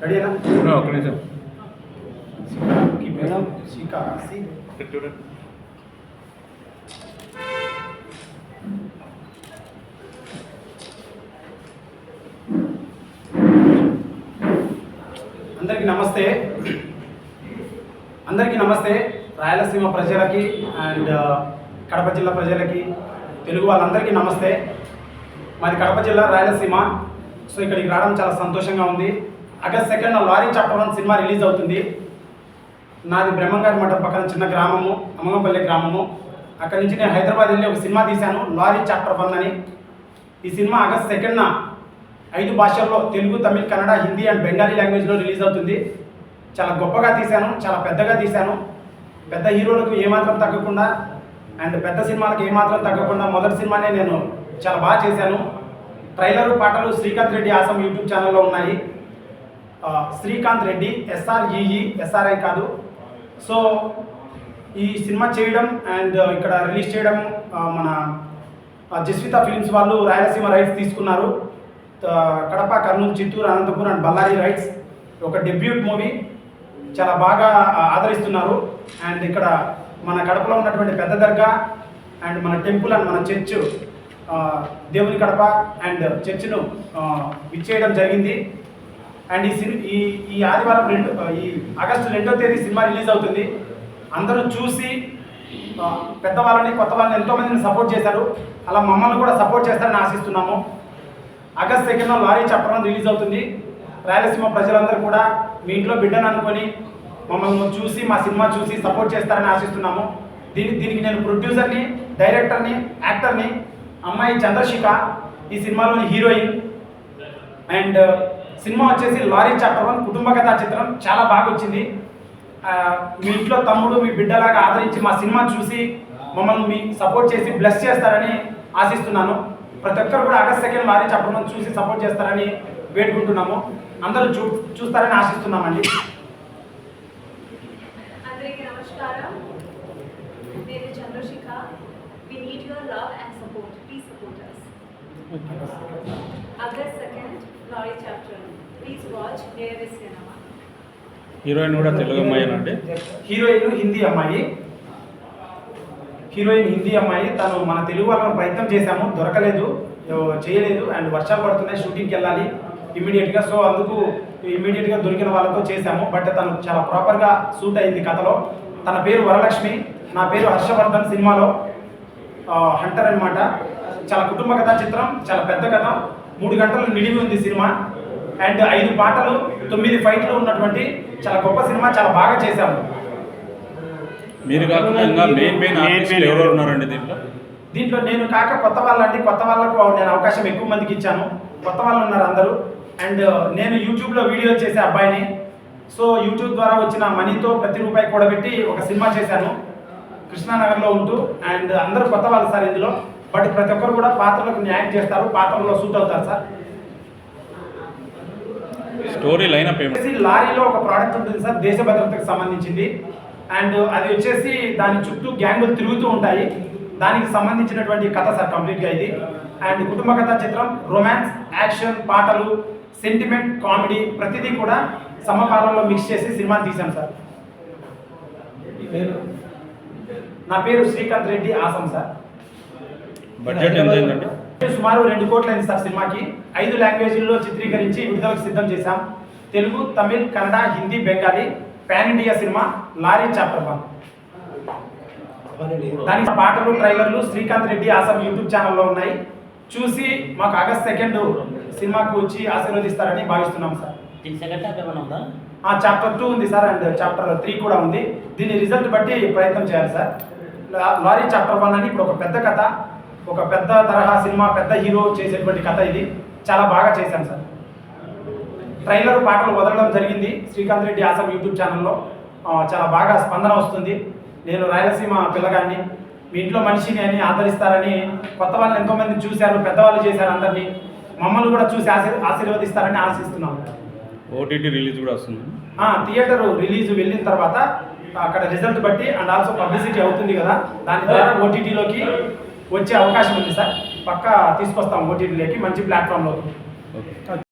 రెడీనా ఒక నిమిషం. మేడం చూడండి అందరికీ నమస్తే. అందరికీ నమస్తే. రాయలసీమ ప్రజలకి అండ్ కడప జిల్లా ప్రజలకి తెలుగు వాళ్ళందరికీ నమస్తే. మాది కడప జిల్లా రాయలసీమ. సో ఇక్కడికి రావడం చాలా సంతోషంగా ఉంది. August second lorry chapter one cinema release అవుతుంది. నాది బ్రహ్మంగారి మఠం పక్కన చిన్న గ్రామము అమ్మగంపల్లి గ్రామము. అక్కడి నుంచి నేను హైదరాబాద్ వెళ్ళి ఒక సినిమా తీశాను లారీ చాప్టర్ వన్ అని. ఈ సినిమా ఆగస్ట్ సెకండ్న ఐదు భాషల్లో తెలుగు తమిళ్ కన్నడ హిందీ అండ్ బెంగాలీ లాంగ్వేజ్లో రిలీజ్ అవుతుంది. చాలా గొప్పగా తీశాను చాలా పెద్దగా తీశాను. పెద్ద హీరోలకు ఏమాత్రం తగ్గకుండా అండ్ పెద్ద సినిమాలకు ఏమాత్రం తగ్గకుండా మొదటి సినిమానే నేను చాలా బాగా చేశాను. ట్రైలరు పాటలు శ్రీకాంత్ రెడ్డి ఆసం యూట్యూబ్ ఛానల్లో ఉన్నాయి. శ్రీకాంత్ రెడ్డి ఎస్ఆర్ఈఈ ఎస్ఆర్ఐ కాదు. సో ఈ సినిమా చేయడం అండ్ ఇక్కడ రిలీజ్ చేయడం మన జస్విత ఫిలిమ్స్ వాళ్ళు రాయలసీమ రైట్స్ తీసుకున్నారు. కడప కర్నూలు చిత్తూరు అనంతపురం అండ్ బళ్ళారి రైట్స్ ఒక డెబ్యూట్ మూవీ చాలా బాగా ఆదరిస్తున్నారు. అండ్ ఇక్కడ మన కడపలో ఉన్నటువంటి పెద్ద దర్గా అండ్ మన టెంపుల్ అండ్ మన చర్చ్ దేవుని కడప అండ్ చర్చ్ను విచ్చేయడం జరిగింది. అండ్ ఈ సిని ఈ ఈ ఆదివారం రెండు ఈ ఆగస్టు రెండో తేదీ సినిమా రిలీజ్ అవుతుంది. అందరూ చూసి పెద్దవాళ్ళని కొత్త వాళ్ళని ఎంతోమందిని సపోర్ట్ చేశారు. అలా మమ్మల్ని కూడా సపోర్ట్ చేస్తారని ఆశిస్తున్నాము. ఆగస్ట్ సెకండ్లో లారీ చట్టం రిలీజ్ అవుతుంది. రాయలసీమ ప్రజలందరూ కూడా మీ ఇంట్లో బిడ్డను అనుకొని మమ్మల్ని చూసి మా సినిమా చూసి సపోర్ట్ చేస్తారని ఆశిస్తున్నాము. దీని దీనికి నేను ప్రొడ్యూసర్ని డైరెక్టర్ని యాక్టర్ని అమ్మాయి చంద్రశిఖ ఈ సినిమాలోని హీరోయిన్. అండ్ సినిమా వచ్చేసి లారీ చాప్టర్ వన్ కుటుంబ కథా చిత్రం చాలా బాగా వచ్చింది. మీ ఇంట్లో తమ్ముడు మీ బిడ్డలాగా ఆదరించి మా సినిమా చూసి మమ్మల్ని మీ సపోర్ట్ చేసి బ్లెస్ చేస్తారని ఆశిస్తున్నాను. ప్రతి ఒక్కరు కూడా August second lorry chapter one చూసి సపోర్ట్ చేస్తారని వేడుకుంటున్నాము. అందరూ చూ చూస్తారని ఆశిస్తున్నామండి. అందరికీ నమస్కారం. నేను Chandrashikha we need your love and support please support us August second lorry chapter please watch నేరవే cinema heroine కూడా తెలుగు అమ్మాయినండి హీరోయిన్ హిందీ అమ్మాయి. హీరోయిన్ హిందీ అమ్మాయి. తను మన తెలుగు వాళ్ళని ప్రయత్నం చేశాము. దొరకలేదు. చేయలేదు. అండ్ వర్షాలు పడుతున్నాయి. షూటింగ్కి వెళ్ళాలి ఇమీడియట్గా సో అందుకు ఇమీడియట్గా దొరికిన వాళ్ళతో చేశాము. బట్ తను చాలా ప్రాపర్గా సూట్ అయింది కథలో. తన పేరు వరలక్ష్మి. నా పేరు హర్షవర్ధన్ సినిమాలో. హంటర్ అన్నమాట. చాలా కుటుంబ కథా చిత్రం చాలా పెద్ద కథ. మూడు గంటలు నిడివి ఉంది సినిమా. అండ్ ఐదు పాటలు తొమ్మిది ఫైట్లు ఉన్నటువంటి చాలా గొప్ప సినిమా చాలా బాగా చేశాము. మీరు కాకుండా మెయిన్ మెయిన్ ఆర్టిస్టులు ఎవరెవరు ఉన్నారండి దీంట్లో? దీంట్లో నేను కాక కొత్త వాళ్ళండి. కొత్త వాళ్ళకు నేను అవకాశం ఎక్కువ మందికి ఇచ్చాను. కొత్త వాళ్ళు ఉన్నారు అందరూ. అండ్ నేను యూట్యూబ్లో వీడియో చేసే అబ్బాయిని. సో యూట్యూబ్ ద్వారా వచ్చిన మనీతో ప్రతి రూపాయి కూడబెట్టి ఒక సినిమా చేశాను. కృష్ణానగర్లో ఉంటూ. అండ్ అందరూ కొత్త వాళ్ళు సార్ ఇందులో. బట్ ప్రతి ఒక్కరు కూడా పాత్రలకు న్యాయం చేస్తారు పాత్రలో సూట్ అవుతారు సార్. స్టోరీ లైన్ లారీలో ఒక ప్రోడక్ట్ ఉంటుంది సార్ దేశ భద్రతకు సంబంధించింది. అండ్ అది వచ్చేసి దాని చుట్టూ గ్యాంగులు తిరుగుతూ ఉంటాయి. దానికి సంబంధించినటువంటి కథ సార్ కంప్లీట్గా ఇది. అండ్ కుటుంబ కథ చిత్రం రొమాన్స్ యాక్షన్ పాటలు సెంటిమెంట్ కామెడీ ప్రతిదీ కూడా సమకాలంలో మిక్స్ చేసి సినిమా తీశాం సార్. నా పేరు Srikanth Reddy awesome sir. Budget ఎంత అయిందండి? సుమారు రెండు కోట్ల అయింది సార్ సినిమాకి. ఐదు లాంగ్వేజ్ల్లో చిత్రీకరించి విడుదలకు సిద్ధం చేశాం. Telugu Tamil Kannada Hindi Bengali pan India cinema lorry chapter one. దానికి పాటలు ట్రైలర్లు శ్రీకాంత్ రెడ్డి ఆసం యూట్యూబ్ ఛానల్లో ఉన్నాయి. చూసి మాకు ఆగస్ట్ సెకండ్ సినిమాకు వచ్చి ఆశీర్వదిస్తారని భావిస్తున్నాం సార్. చాప్టర్ టూ ఉంది? సార్ అండ్ చాప్టర్ త్రీ కూడా ఉంది. దీని రిజల్ట్ బట్టి ప్రయత్నం చేయాలి సార్. లారీ చాప్టర్ వన్ అని ఇప్పుడు ఒక పెద్ద కథ. ఒక పెద్ద తరహా సినిమా పెద్ద హీరో చేసేటువంటి కథ ఇది. చాలా బాగా చేశాం సార్. ట్రైలర్ పాటలు వదలడం జరిగింది శ్రీకాంత్ రెడ్డి ఆసం యూట్యూబ్ ఛానల్లో. చాలా బాగా స్పందన వస్తుంది. నేను రాయలసీమ పిల్లగాన్ని మీ ఇంట్లో మనిషిని అని ఆదరిస్తారని కొత్త వాళ్ళని ఎంతోమంది చూశారు పెద్దవాళ్ళు చేశారు అందరినీ. మమ్మల్ని కూడా చూసి ఆశీర్ ఆశీర్వదిస్తారని ఆశిస్తున్నాం. ఓటీటీ రిలీజ్ కూడా వస్తుంది. థియేటర్ రిలీజ్ వెళ్ళిన తర్వాత అక్కడ రిజల్ట్ బట్టి అండ్ ఆల్సో పబ్లిసిటీ అవుతుంది కదా. దాని ద్వారా ఓటీటీలోకి వచ్చే అవకాశం ఉంది సార్. పక్కా తీసుకొస్తాం ఓటీటీలోకి మంచి ప్లాట్ఫామ్లోకి